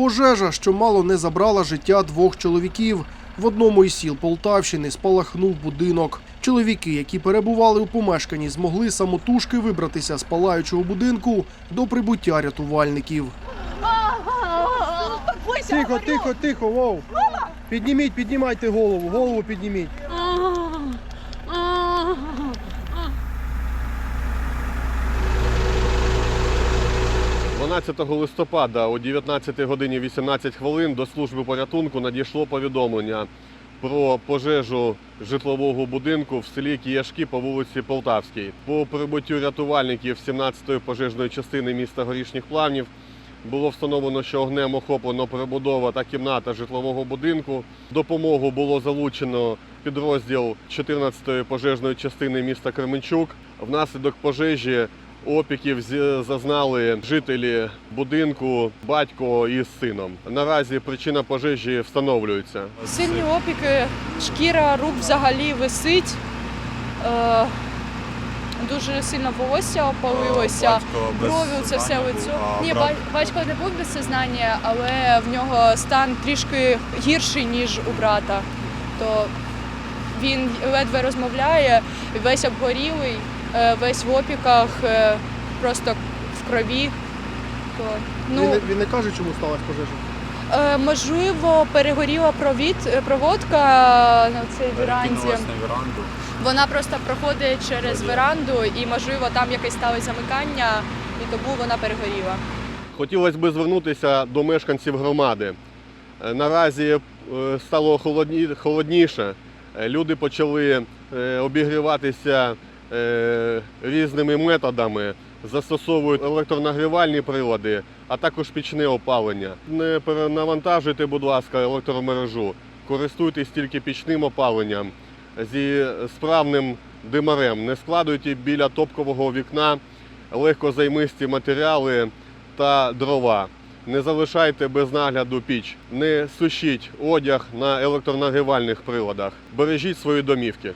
Пожежа, що мало не забрала життя двох чоловіків. В одному із сіл Полтавщини спалахнув будинок. Чоловіки, які перебували у помешканні, змогли самотужки вибратися з палаючого будинку до прибуття рятувальників. Тихо, тихо, тихо, вов. Підніміть, піднімайте голову, голову підніміть. 12 листопада о 19 годині 18 хвилин до служби порятунку надійшло повідомлення про пожежу житлового будинку в селі Кияшки по вулиці Полтавській. По прибуттю рятувальників 17-ї пожежної частини міста Горішніх Плавнів було встановлено, що огнем охоплено перебудова та кімната житлового будинку. Допомогу було залучено підрозділ 14-ї пожежної частини міста Кременчук. Внаслідок пожежі опіків зазнали жителі будинку, батько із сином. Наразі причина пожежі встановлюється. Сильні опіки, шкіра рук взагалі висить. Е, дуже сильно волосся опалилося. Брові, це все лицо. Ні, батько не був без сознання, але в нього стан трішки гірший, ніж у брата. То він ледве розмовляє, весь обгорілий, е, весь в опіках, е, просто в крові. То, ну, Він, не- він не каже, чому сталася пожежа. Е, можливо, перегоріла провід, е, проводка на цій веранді. Кинулась на веранду. Вона просто проходить через веранду, і можливо там якесь сталося замикання, і тому вона перегоріла. Хотілося б звернутися до мешканців громади. Е, Наразі е, стало холодні- холодніше. Е, Люди почали е, обігріватися е, різними методами, застосовують електронагрівальні прилади, а також пічне опалення. Не перенавантажуйте, будь ласка, електромережу. Користуйтесь тільки пічним опаленням зі справним димарем. Не складуйте біля топкового вікна легкозаймисті матеріали та дрова. Не залишайте без нагляду піч, не сушіть одяг на електронагрівальних приладах. Бережіть свої домівки.